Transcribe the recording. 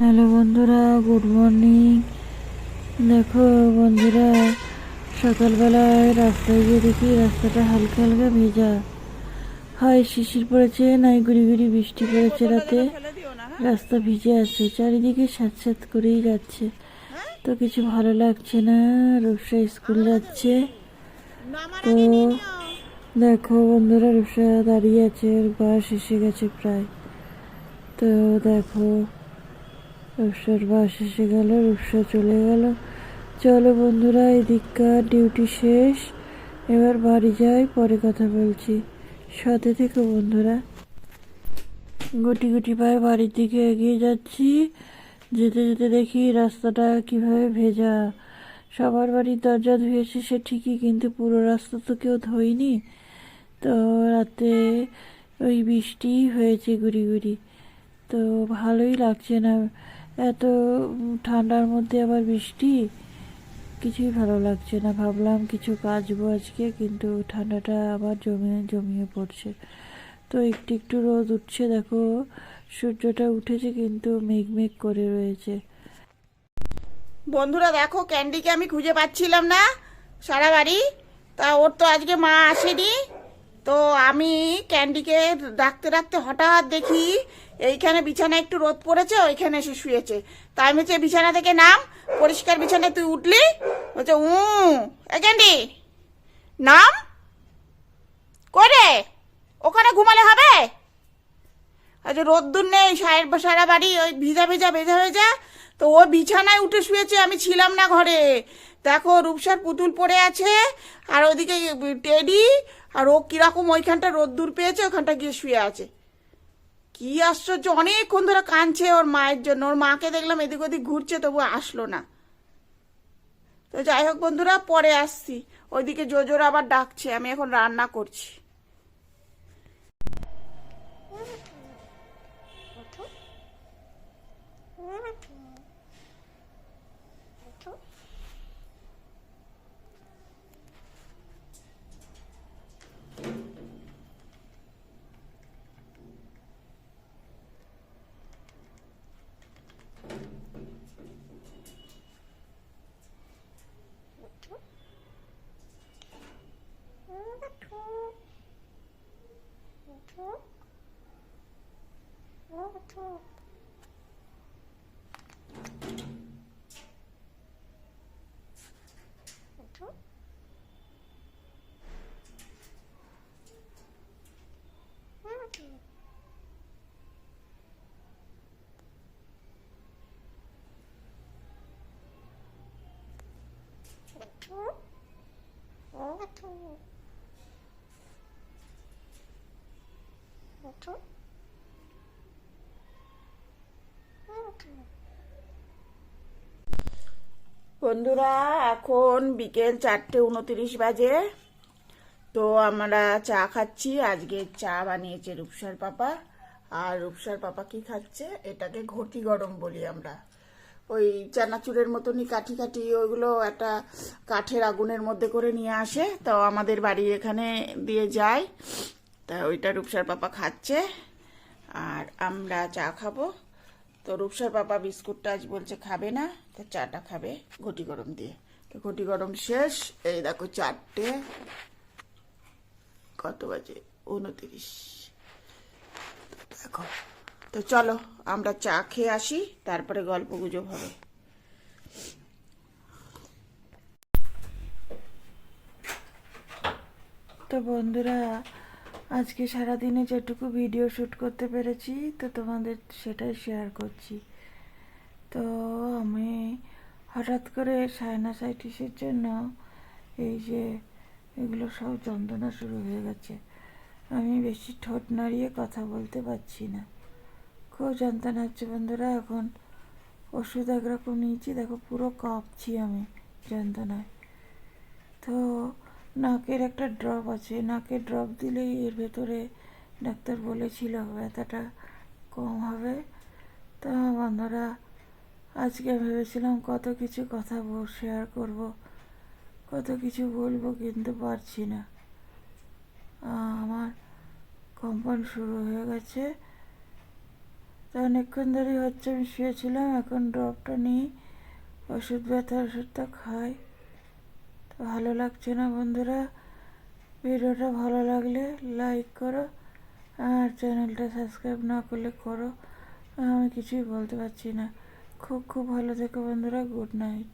Hello বন্ধুরা, good morning. দেখো বন্ধুরা, সকালবেলায় রাস্তায় গিয়ে দেখি রাস্তাটা হালকা হালকা ভেজা। হয়, শিশির পড়েছে, নাই গুড়ি গুড়ি বৃষ্টি পড়েছে রাতে। রাস্তা ভিজে আছে, চারিদিকে স্যাঁত করেই যাচ্ছে। তো কিছু ভালো লাগছে না, রূপসা স্কুল যাচ্ছে। তো দেখো বন্ধুরা, রূপসা দাঁড়িয়ে আছে বয়স এসে গেছে প্রায়। তো দেখো রূপসার বাস এসে গেল, রূপসা চলে গেল। চলো বন্ধুরা, এদিককার ডিউটি শেষ। এবার বাড়ি যাই, পরে কথা বলছি। সাথে থেকে বন্ধুরা। গুটি গুটি পায়ে বাড়ির দিকে এগিয়ে যাচ্ছি। যেতে যেতে দেখি রাস্তাটা কীভাবে ভেজা। সবার বাড়ির দরজা ধুয়েছে, সে ঠিকই, কিন্তু পুরো রাস্তা তো কেউ ধোয়নি। তো রাতে ওই বৃষ্টি হয়েছে গুড়ি গুড়ি। তো ভালোই লাগছে না। এত ঠান্ডার মধ্যে আবার বৃষ্টি? কিছুই ভালো লাগছে না। ভাবলাম কিছু কাচবো আজকে, কিন্তু ঠান্ডাটা আবার জমিয়ে জমিয়ে পড়ছে। তো একটু একটু রোদ উঠছে, দেখো। সূর্যটা উঠেছে, কিন্তু মেঘ মেঘ করে রয়েছে। বন্ধুরা, দেখো, ক্যান্ডিকে আমি খুঁজে পাচ্ছিলাম না সারা বাড়ি। তা ওর তো আজকে মা আসেনি। তো আমি ক্যান্ডিকে ডাকতে ডাকতে হঠাৎ দেখি এইখানে বিছানা একটু রোদ পড়েছে, ওইখানে এসে শুয়েছে। তাই আমি হচ্ছে বিছানা থেকে নাম, পরিষ্কার বিছানায় তুই উঠলি? বলছে উ ক্যান্ডি, নাম? করে ওখানে ঘুমালে হবে? আচ্ছা রোদ্দুর নেই, সায়ের সারা বাড়ি, ওই ভিজা ভিজা, ভেজা ভেজা, তো ও বিছানায় উঠে শুয়েছে, আমি ছিলাম না ঘরে। দেখো, রূপসার পুতুল পড়ে আছে, আর ওদিকে টেডি, আর ও কীরকম ওইখানটা রোদ্দুর পেয়েছে, ওখানটা গিয়ে শুয়ে আছে। কি আশ্চর্য, অনেকক্ষণ ধরে কাঁদছে ওর মায়ের জন্য, ওর মাকে দেখলাম এদিক ওদিক ঘুরছে তবু আসলো না। তো যাই হোক বন্ধুরা, পরে আসছি। ওইদিকে জোজোর আবার ডাকছে, আমি এখন রান্না করছি। 어? 어, 아파. 아파? 응, 아파. 어, 아파. বন্ধুরা, এখন বিকেল চারটে উনত্রিশ বাজে। তো আমরা চা খাচ্ছি। আজকে চা বানিয়েছে রূপসার পাপা। আর রূপসার পাপা কি খাচ্ছে? এটাকে ঘটি গরম বলি আমরা। ওই চানাচুরের মতনই কাঠি কাঠি, ওইগুলো একটা কাঠের আগুনের মধ্যে করে নিয়ে আসে। তো আমাদের বাড়ি এখানে দিয়ে যায়। তা ওইটা রূপসার পাপা খাচ্ছে। আর আমরা চা খাব। তো রূপসার পাপা বিস্কুটটা আজ বলছে খাবে না, তো চাটা খাবে ঘটি গরম দিয়ে। তো ঘটি গরম শেষ, এই দেখো চারটে। কত বাজে? উনতিরিশ। দেখো। তো চলো, আমরা চা খেয়ে আসি, তারপরে গল্প গুজব হবে। তো বন্ধুরা আজকে সারাদিনে যেটুকু ভিডিও শ্যুট করতে পেরেছি, তো তোমাদের সেটাই শেয়ার করছি। তো আমি হঠাৎ করে সাইনাসাইটিসের জন্য এই যে এগুলো সব যন্ত্রণা শুরু হয়ে গেছে। আমি বেশি ঠোঁট নাড়িয়ে কথা বলতে পারছি না। খুব যন্ত্রণা হচ্ছে বন্ধুরা, এখন ওষুধ একরকম নিয়েছি, দেখো পুরো কাঁপছি আমি যন্ত্রণায়। তো নাকের একটা ড্রপ আছে। নাকের ড্রপ দিলেই এর ভেতরে ডাক্তার বলেছিল ব্যথাটা কম হবে। তো বন্ধুরা, আজকে ভেবেছিলাম কত কিছু কথা শেয়ার করব। কত কিছু বলব কিন্তু পারছি না। আমার কম্পাউন্ড শুরু হয়ে গেছে। তো অনেকক্ষণ ধরেই হচ্ছে, আমি শুয়েছিলাম, এখন ড্রপটা নিই। ওষুধ ব্যথার ওষুধটা খাই। ভালো লাগছে না বন্ধুরা? ভিডিওটা ভালো লাগলে লাইক করো আর চ্যানেলটা সাবস্ক্রাইব না করলে করো। আমি কিছুই বলতে পারছি না। খুব খুব ভালো থেকো বন্ধুরা গুড নাইট